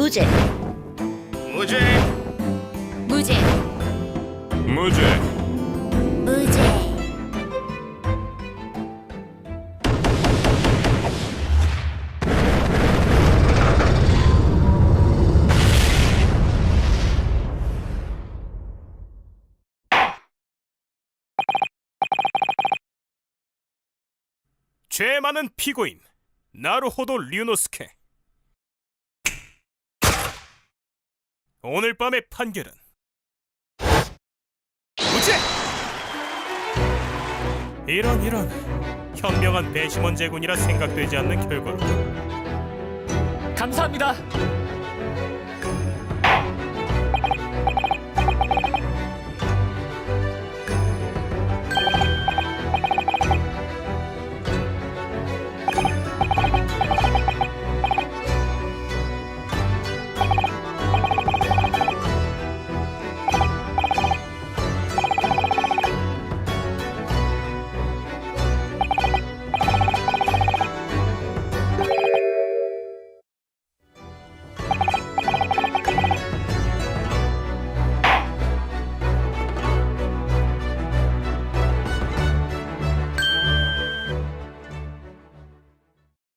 무죄, 무죄. 무죄, 무죄. 무죄. 죄 많은 피고인 나루호도 류노스케 오늘 밤의 판결은 무죄! 이런 이런 현명한 배심원 제군이라 생각되지 않는 결과로 감사합니다.